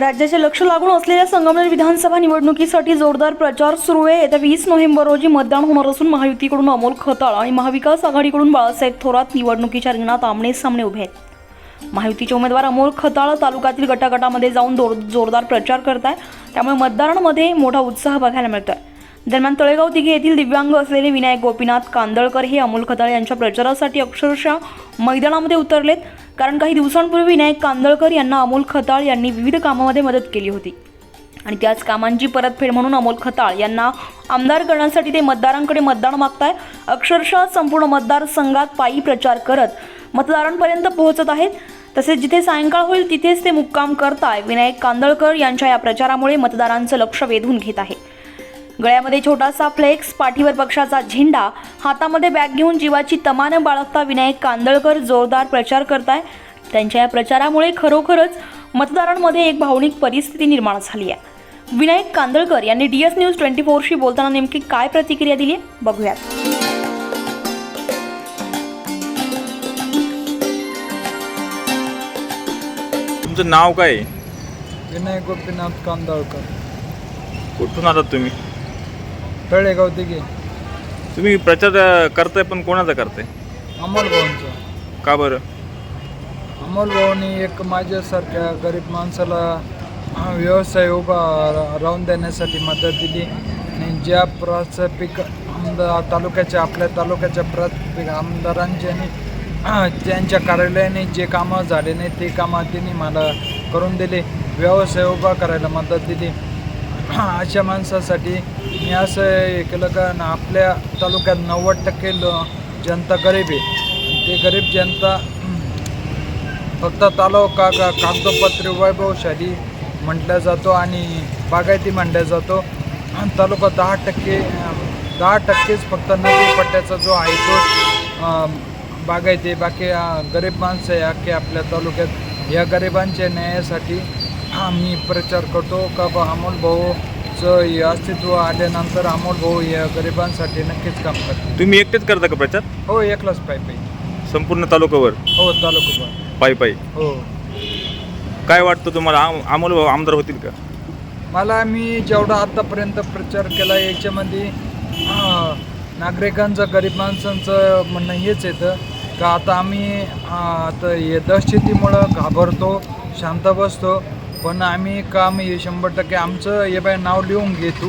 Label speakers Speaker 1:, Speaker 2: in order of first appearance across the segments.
Speaker 1: राज्याचे लक्ष लागून असलेल्या संगमनेर विधानसभा निवडणुकीसाठी जोरदार प्रचार सुरू आहे. येत्या वीस नोव्हेंबर रोजी मतदान होणार असून महायुतीकडून अमोल खताळ आणि महाविकास आघाडीकडून बाळासाहेब थोरात निवडणुकीच्या रिंगणात आमने सामने उभे आहेत. महायुतीचे उमेदवार अमोल खताळ तालुक्यातील गटागटामध्ये जाऊन जोर जोरदार प्रचार करत आहे त्यामुळे मतदारांमध्ये मोठा उत्साह बघायला मिळतोय. दरम्यान तळेगाव तिघे येथील दिव्यांग असलेले विनायक गोपीनाथ कांदळकर हे अमोल खताळ यांच्या प्रचारासाठी अक्षरशः मैदानामध्ये उतरलेत. कारण काही दिवसांपूर्वी विनायक कांदळकर यांना अमोल खताळ यांनी विविध कामामध्ये मदत केली होती. आणि त्याच कामांची परतफेड म्हणून अमोल खताळ यांना आमदार करण्यासाठी ते मतदारांकडे मतदान मागताय. अक्षरशः संपूर्ण मतदारसंघात पायी प्रचार करत मतदारांपर्यंत पोहोचत आहेत. तसेच जिथे सायंकाळ होईल तिथेच ते मुक्काम करताय. विनायक कांदळकर यांच्या या प्रचारामुळे मतदारांचं लक्ष वेधून घेत आहे. गळ्यामध्ये छोटासा फ्लेक्स पाठीवर पक्षाचा झेंडा हातामध्ये बॅग घेऊन जीवाची तमानं बाळगता विनायक कांदळकर जोरदार प्रचार करताय. त्यांच्या या प्रचारामुळे खरोखरच मतदारांमध्ये एक भावनिक परिस्थिती निर्माण झाली आहे. विनायक कांदळकर यांनी डी एस न्यूज ट्वेंटी फोरशी बोलताना नेमकी काय प्रतिक्रिया दिली आहे? बघूयात.
Speaker 2: तुमचं नाव काय आहे?
Speaker 3: विनायक गोपीनाथ कांदळकर.
Speaker 2: कुठून आलात तुम्ही?
Speaker 3: तळेगाव दिघे
Speaker 2: तुम्ही प्रचार अं, करताय पण कोणाचा करताय?
Speaker 3: अमोल भाऊंचं.
Speaker 2: का बरं?
Speaker 3: अमोल भाऊनी एक माझ्यासारख्या गरीब माणसाला व्यवसाय उभा रा- राहून देण्यासाठी मदत दिली. आणि ज्या प्रस्थापिक आमदार तालुक्याच्या आपल्या तालुक्याच्या प्रस्थापिक आमदारांचे आणि त्यांच्या कार्यालयाने जे कामं झाले नाही ते कामं त्यांनी मला करून दिले. व्यवसाय उभा करायला मदत दिली. अशा माणसासाठी मी असं हे केलं का आपल्या तालुक्यात नव्वद टक्के ल जनता गरीब आहे. ते गरीब जनता फक्त तालुका का कागदोपत्री वैभवशाली म्हटला जातो आणि बागायती म्हणल्या जातो. आणि तालुका दहा टक्के दहा टक्केच फक्त नदी पट्ट्याचा जो आहे तो बागायती बाकी गरीब माणसं आहे अख्खे आपल्या तालुक्यात. या गरिबांच्या न्यायासाठी आम्ही प्रचार करतो का बा अमोल भाऊचं अस्तित्व आल्यानंतर अमोल भाऊ या गरिबांसाठी नक्कीच काम करते
Speaker 2: तुम्ही एकटेच करता का प्रचार?
Speaker 3: हो एकलाच पाय पायी.
Speaker 2: संपूर्ण तालुक्यावर
Speaker 3: हो तालुका
Speaker 2: पायी पायी.
Speaker 3: हो.
Speaker 2: काय वाटतं तुम्हाला? आम- अमोल भाऊ आमदार होतील का?
Speaker 3: मला मी जेवढा आतापर्यंत प्रचार केला याच्यामध्ये अं, नागरिकांचं गरीब माणसांचं म्हणणं हेच येतं का आता आम्ही अं, आता हे दहशतीमुळं घाबरतो शांत बसतो. पण आम्ही काम हे शंभर टक्के आमचं हे बाय नाव लिहून घे तू.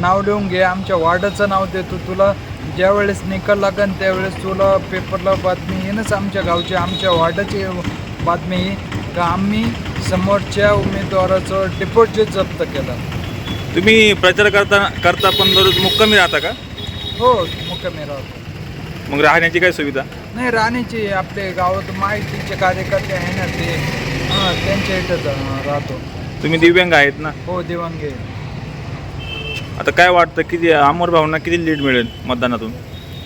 Speaker 3: नाव लिहून घे आमच्या वार्डाचं नाव देतो तुला ज्यावेळेस निकाल लागन त्यावेळेस तुला पेपरला बातमी येणंच आमच्या गावची आमच्या वार्डाची बातमी. का आम्ही समोरच्या उमेदवाराचं डिपॉझिट जप्त केलं.
Speaker 2: तुम्ही प्रचार करता करता पण दररोज मुक्कामी राहता का?
Speaker 3: हो मुक्कामी राहतो.
Speaker 2: मग राहण्याची काय सुविधा?
Speaker 3: नाही राणीची आपले गावात माहितीचे कार्यकर्ते आहे ना ते. हां त्यांच्या राहतो.
Speaker 2: तुम्ही दिव्यांग आहेत ना?
Speaker 3: हो देवांगे
Speaker 2: आता काय वाटतं किती अमोल भाऊंना किती लीड मिळेल मतदानातून?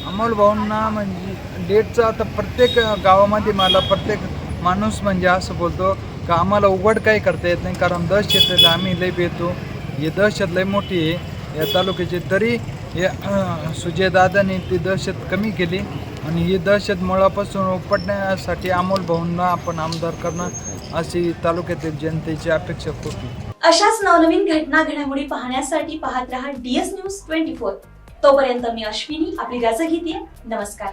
Speaker 3: अमोल भाऊंना म्हणजे डेटचं आता प्रत्येक गावामध्ये मला प्रत्येक माणूस म्हणजे असं बोलतो का आम्हाला उघड काही करता येत नाही कारण दहशत आम्ही लय भेटतो ही दहशत लय मोठी आहे. या तालुक्याची तरी या अं, सुजयदादांनी ती दहशत कमी केली. आणि ही दहशत मुळापासून उपटण्यासाठी अमोल भाऊंना आपण आमदार करणं अशी तालुक्यातील जनतेची अपेक्षा होती
Speaker 4: अशाच नवनवीन घटना घडामोडी पाहण्यासाठी पाहत रहा डीएस न्यूज ट्वेंटी फोर. तोपर्यंत मी अश्विनी आपली रजा घेते. नमस्कार.